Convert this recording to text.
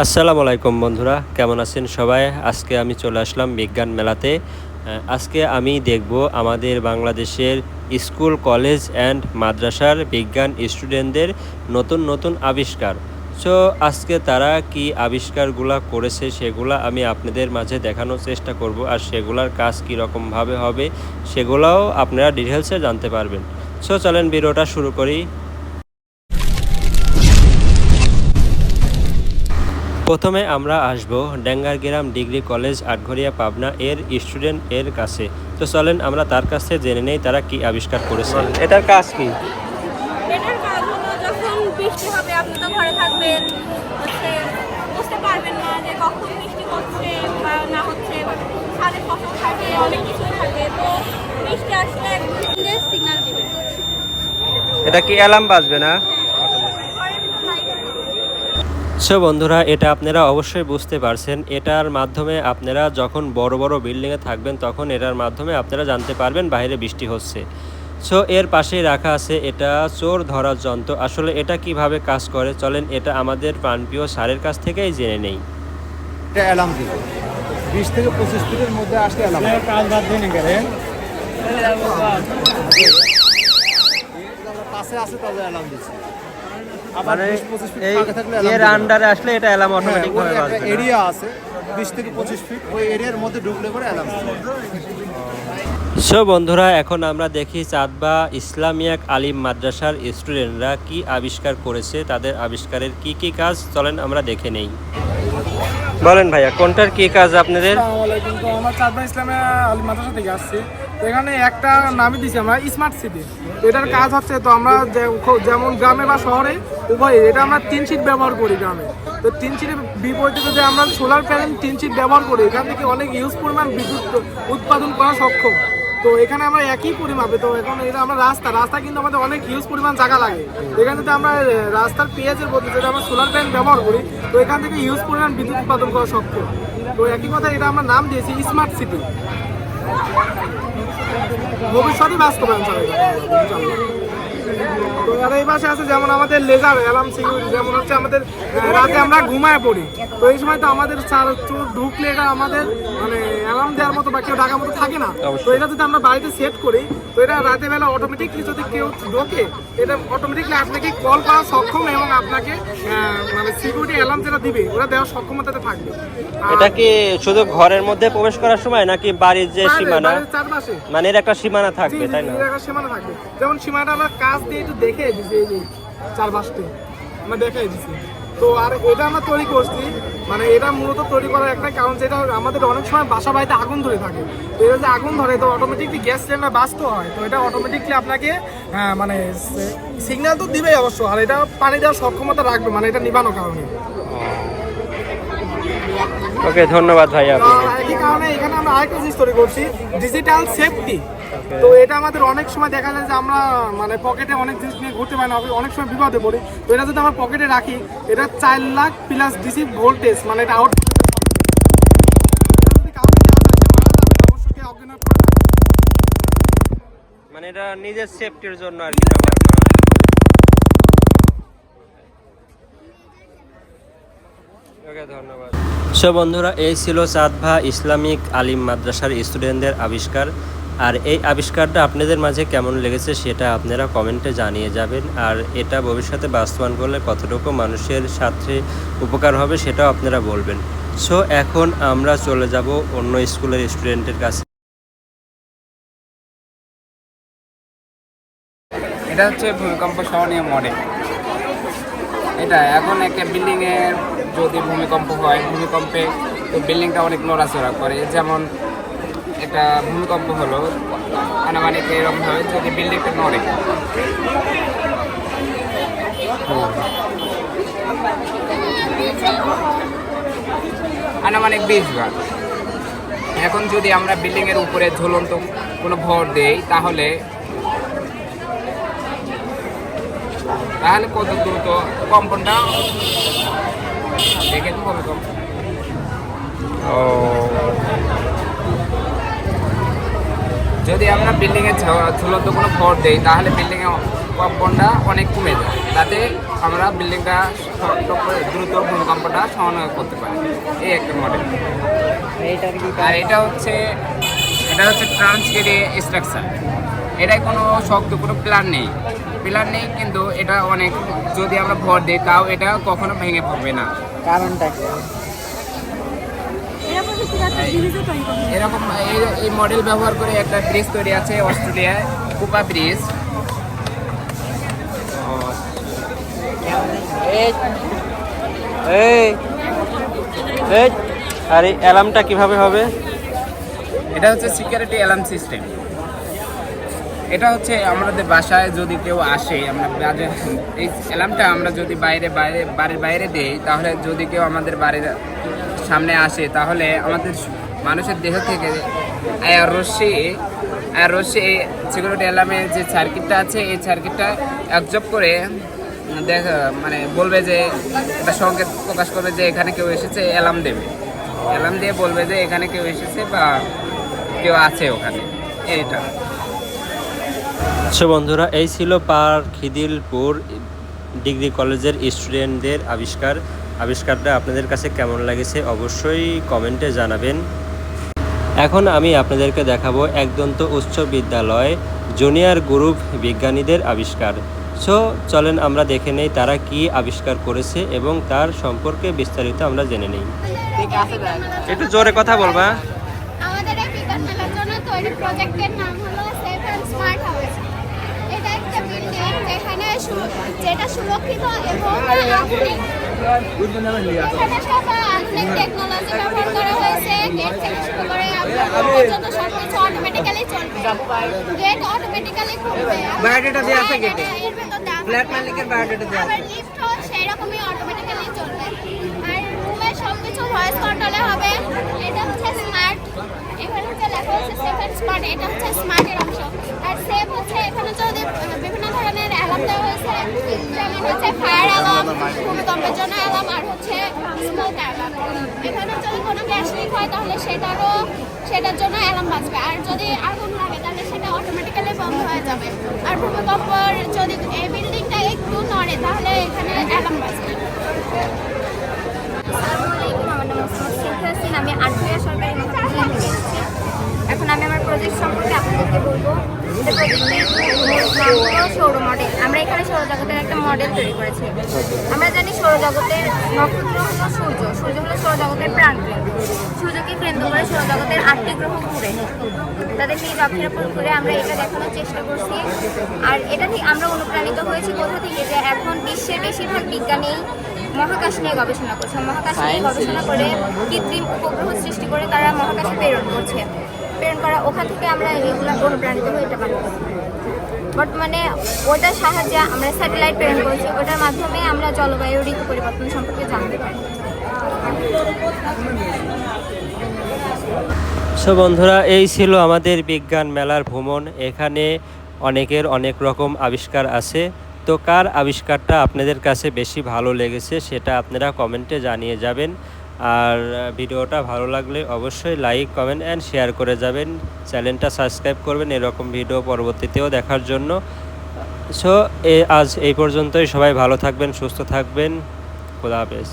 আসসালামু আলাইকুম বন্ধুরা, কেমন আছেন সবাই? আজকে আমি চলে আসলাম বিজ্ঞান মেলাতে। আজকে আমি দেখব আমাদের বাংলাদেশের স্কুল, কলেজ অ্যান্ড মাদ্রাসার বিজ্ঞান স্টুডেন্টদের নতুন নতুন আবিষ্কার। সো আজকে তারা কি আবিষ্কারগুলা করেছে সেগুলা আমি আপনাদের মাঝে দেখানোর চেষ্টা করব, আর সেগুলার কাজ কী রকমভাবে হবে সেগুলাও আপনারা ডিটেলসে জানতে পারবেন। সো চলেন ভিডিওটা শুরু করি। প্রথমে আমরা আসব ডেঙ্গারগ্রাম ডিগ্রি কলেজ আটঘরিয়া পাবনা এর স্টুডেন্ট এর কাছে। তো চলেন আমরা তার কাছে জেনে নেই তারা কি আবিষ্কার করেছে। এটার কাজ কি? এটার কাজ হলো যখন বৃষ্টি হবে আপনি তো ঘরে থাকবেন হচ্ছে বুঝতে পারবেন না যে কখন বৃষ্টি হচ্ছে বা না হচ্ছে ছাদে ফসল থাকে অনেক কিছুই থাকে তো বৃষ্টি আসলে সিগন্যাল দিবে। এটা কি অ্যালার্ম বাজবে না? লাইট সো বন্ধুরা এটা আপনারা অবশ্যই বুঝতে পারছেন। এটার মাধ্যমে আপনারা যখন বড় বড় বিল্ডিংয়ে থাকবেন তখন এটার মাধ্যমে আপনারা জানতে পারবেন বাইরে বৃষ্টি হচ্ছে। সো এর পাশেই রাখা আছে এটা চোর ধরার যন্ত্র। আসলে এটা কীভাবে কাজ করে চলেন এটা আমাদের প্রাণপ্রিয় সারের কাছ থেকেই জেনে নেই। এটা অ্যালার্ম দিবে বিশ থেকে পঁচিশ ফিটের মধ্যে আসলে অ্যালার্ম কাজ বাদ দিন পাশে আছে তবে অ্যালার্ম দিচ্ছে। মানে এই এর। আন্ডারে আসলে এটা অ্যালার্ম অটোমেটিক ভাবে বাজবে এরিয়া আছে বিশ থেকে পঁচিশ ফিট ওই এরিয়ার মধ্যে ঢুকলে পরে অ্যালার্ম সো বন্ধুরা এখন আমরা দেখি চাঁদবা ইসলামিয়াক আলিম মাদ্রাসার স্টুডেন্টরা কি আবিষ্কার করেছে তাদের আবিষ্কারের কি কি কাজ চলেন আমরা দেখে নেই। বলেন ভাইয়া কোনটার কি কাজ আপনাদের? আমার চাঁদবা ইসলামে আলী মাদ্রাসা থেকে আসছি। এখানে একটা নামই দিছি আমরা স্মার্ট সিটি এটার কাজ হচ্ছে তো আমরা যেমন গ্রামে বা শহরে উভয়ে, এটা আমরা তিন সিট ব্যবহার করি গ্রামে। তো তিন সিটের বিপরীতে যদি আমরা সোলার প্যানেল তিন সিট ব্যবহার করি, এখান থেকে অনেক ইউজ পরিমাণ বিদ্যুৎ উৎপাদন করা সক্ষম। তো এখানে আমরা একই পরিমাপে, তো এখন এটা আমরা রাস্তা রাস্তা কিন্তু আমাদের অনেক হিউজ পরিমাণ জায়গা লাগে। এখানে যদি আমরা রাস্তার পেঁয়াজের বদলে যদি আমরা সোলার প্যানেল ব্যবহার করি, তো এখান থেকে হিউজ পরিমাণ বিদ্যুৎ উৎপাদন করা সক্ষম। তো একই কথা, এটা আমরা নাম দিয়েছি স্মার্ট সিটি ভবিষ্যতে বাস্তবায়ন চলে তো আর এই পাশে আছে যেমন আমাদের লেজার অ্যালার্ম সিকিউরিটি যেমন হচ্ছে আমাদের রাতে আমরা ঘুমায় পড়ি। তো এই সময় তো আমাদের চার চোর ঢুকলে এটা আমাদের মানে অ্যালার্ম দেওয়ার মতো বা কেউ ডাকার মতো থাকে না। তো এটা যদি আমরা বাড়িতে সেট করি তো এটা রাতে বেলা অটোমেটিকলি যদি কেউ ঢোকে এটা অটোমেটিকলি আপনাকে কল করা সক্ষম এবং আপনাকে মানে সিকিউরিটি অ্যালার্ম যেটা দিবে ওটা দেওয়ার সক্ষমতাতে থাকবে। এটা কি শুধু ঘরের মধ্যে প্রবেশ করার সময় নাকি বাড়ির যে সীমানা? মানে এর একটা সীমানা থাকবে তাই না? একটা সীমানা থাকবে। যেমন সীমানাটা আমরা কাজ দিয়ে একটু দেখে দিছি এই যে চারপাশে আমরা দেখাই দিছি। তো আর এটা আমরা তৈরি করছি। মানে এটা মূলত তৈরি করার একটা কারণ যেটা আমাদের অনেক সময় বাসা বাড়িতে আগুন ধরে থাকে। তো এটা যে আগুন ধরে তো অটোমেটিকলি গ্যাস সিলিন্ডার বাস্ট হয়। তো এটা অটোমেটিকলি আপনাকে হ্যাঁ, মানে সিগন্যাল তো দিবেই অবশ্য। আর এটা পানি দেওয়ার সক্ষমতা রাখবে মানে এটা নিবানোর কারণে। ওকে ধন্যবাদ ভাই তো আপনাকে। কারণে এখানে আমরা আরেকটা জিনিস তৈরি করছি ডিজিটাল সেফটি তো এটা আমাদের অনেক সময় দেখা যায় যে আমরা মানে পকেটে অনেক জিনিস নিয়ে ঘুরতে পারি না অনেক সময় বিপদে পড়ি। তো এটা যদি আমরা পকেটে রাখি এটা চার লাখ প্লাস ডিসি ভোল্টেজ মানে এটা আউট মানে এটা নিজের সেফটির জন্য আর কি ব্যবহার করা হয়। ওকে ধন্যবাদ। সো বন্ধুরা এই ছিল চাঁদভা ইসলামিক আলিম মাদ্রাসার স্টুডেন্টদের আবিষ্কার। আর এই আবিষ্কারটা আপনাদের মাঝে কেমন লেগেছে সেটা আপনারা কমেন্টে জানিয়ে যাবেন। আর এটা ভবিষ্যতে বাস্তবায়ন করলে কতটুকু মানুষের সাথে উপকার হবে সেটাও আপনারা বলবেন। সো, এখন আমরা চলে যাব অন্য স্কুলের স্টুডেন্টের কাছে। এটা হচ্ছে ভূমিকম্প সহনীয় মডেল। এটা এখন একটা বিল্ডিং এর যদি ভূমিকম্প হয়, ভূমিকম্পে বিল্ডিংটা অনেক নড়াচড়া করে। যেমন একটা ভূমিকম্প হলো, আনুমানিক এরকম ভাবে, যদি বিল্ডিংটা নড়ে। আনুমানিক বিশ বার। এখন যদি আমরা বিল্ডিং এর উপরে ঝুলন্ত কোনো ভর দেই, তাহলে তাহলে কত দ্রুত কম্পনটা দেখে তো কম্পন ও। যদি আমরা বিল্ডিং এর ঝুলন্ত কোনো ভর দেই, তাহলে বিল্ডিং এর কম্পনটা অনেক কমে যায়। তাতে আমরা বিল্ডিংটা দ্রুত ভূমিকম্পটা সমাধান করতে পারি। এই একটা মডেল আর এটা হচ্ছে এটা হচ্ছে ট্রান্সগেটে স্ট্রাকচার এটায় কোনো শক্ত কোনো প্ল্যান নেই। প্ল্যান নেই কিন্তু এটা অনেক যদি আমরা ভর দিই, তাও এটা কখনো ভেঙে পড়বে না। এরা প্রযুক্তির একটা ব্রিজও তৈরি করবে এরকম এই এই মডেল ব্যবহার করে একটা ব্রিজ তৈরি আছে অস্ট্রেলিয়ায় কুপা ব্রিজ। এই এই আর এই অ্যালার্মটা কীভাবে হবে? এটা হচ্ছে সিকিউরিটি অ্যালার্ম সিস্টেম এটা হচ্ছে আমাদের বাসায় যদি কেউ আসে আমরা বাজে- এই অ্যালার্মটা আমরা যদি বাইরে বাইরে বাড়ির বাইরে দেই তাহলে যদি কেউ আমাদের বাড়ির সামনে আসে, তাহলে আমাদের মানুষের দেহ থেকে রশ্মি রশ্মি সিকিউরিটি অ্যালার্মের যে সার্কিটটা আছে, এই সার্কিটটা অ্যাবজর্ব করে দেখ মানে বলবে যে, একটা সংকেত প্রকাশ করবে যে এখানে কেউ এসেছে অ্যালার্ম দেবে। অ্যালার্ম দিয়ে বলবে যে এখানে কেউ এসেছে বা কেউ আছে ওখানে। এইটা। সো বন্ধুরা, এই ছিল পার খিদিলপুর ডিগ্রি কলেজের স্টুডেন্টদের আবিষ্কার। আবিষ্কারটা আপনাদের কাছে কেমন লাগেছে অবশ্যই কমেন্টে জানাবেন। এখন আমি আপনাদেরকে দেখাবো একদন্ত উচ্চ বিদ্যালয় জুনিয়র গ্রুপ বিজ্ঞানীদের আবিষ্কার। সো চলেন আমরা দেখে নেই তারা কি আবিষ্কার করেছে এবং তার সম্পর্কে বিস্তারিত আমরা জেনে নেই। একটু জোরে কথা বলবা। আমাদের এই বিজ্ঞান মেলার জন্য তৈরি প্রজেক্টের নাম হলো সেফ অ্যান্ড স্মার্ট হাউস এটা একটা বিল্ডিং যেখানে যেটা সুরক্ষিত এবং আধুনিক। বায়োডাটা দেওয়া আছে গেটে ফ্ল্যাট মালিকের আর রুমের সব কিছু লেখা হচ্ছে আর সেফ হচ্ছে এখানে যদি বিভিন্ন ধরনের অ্যালার্ম দেওয়া যেমন হচ্ছে ফায়ার এখানে যদি কোনো হয়, তাহলে সেটারও, সেটার জন্য অ্যালার্ম বাজবে। আর যদি আগুন লাগে, তাহলে সেটা অটোমেটিক্যালি বন্ধ হয়ে যাবে। আর ভূমিকম্পর যদি এই বিল্ডিংটা একটু নড়ে, তাহলে এখানে অ্যালার্ম বাজবে আসসালামু আলাইকুম আমার নাম মোসাম্মদ শিল্পী হাসিন আমি আটভিয়া সরকারি মহাবিদ্যালয় থেকে এসেছি এখন আমি আমার প্রজেক্ট সম্পর্কে আপনাদেরকে বলব এটা প্রজেক্টের মূল নাম হলো সৌর মডেল আমরা এখানে সৌরজগতের একটা মডেল তৈরি করেছি। আমরা জানি সৌরজগতের নক্ষত্র হলো সূর্য। সূর্য হলো সৌরজগতের প্রাণকেন্দ্র সূর্যকে কেন্দ্র করে সৌরজগতের আটটি গ্রহ ঘুরে। তাদের নিজ অক্ষেরাপণ করে আমরা এটা দেখানোর চেষ্টা করছি। আর এটা থেকে আমরা অনুপ্রাণিত হয়েছি কোথা থেকে? যে এখন বিশ্বের বেশিরভাগ বিজ্ঞানী মহাকাশ নিয়ে গবেষণা করছে। মহাকাশ নিয়ে গবেষণা করে কৃত্রিম উপগ্রহ সৃষ্টি করে তারা মহাকাশে প্রেরণ করছে। প্রেরণ করা ওখান থেকে আমরা এগুলো অনুপ্রাণিত হয়ে এটা বানাবো বর্তমানে ওটার সাহায্যে আমরা স্যাটেলাইট প্রেরণ করছি। ওটার মাধ্যমে আমরা জলবায়ু ঋতু পরিবর্তন সম্পর্কে জানতে পারি। সো বন্ধুরা, এই ছিল আমাদের বিজ্ঞান মেলার ভ্রমণ। এখানে অনেকের অনেক রকম আবিষ্কার আছে। তো, কার আবিষ্কারটা আপনাদের কাছে বেশি ভালো লেগেছে সেটা আপনারা কমেন্টে জানিয়ে যাবেন। আর ভিডিওটা ভালো লাগলে অবশ্যই লাইক, কমেন্ট অ্যান্ড শেয়ার করে যাবেন। চ্যানেলটা সাবস্ক্রাইব করবেন, এরকম ভিডিও পরবর্তীতেও দেখার জন্য। সো আজ এই পর্যন্তই। সবাই ভালো থাকবেন, সুস্থ থাকবেন। খোদা হাফেজ।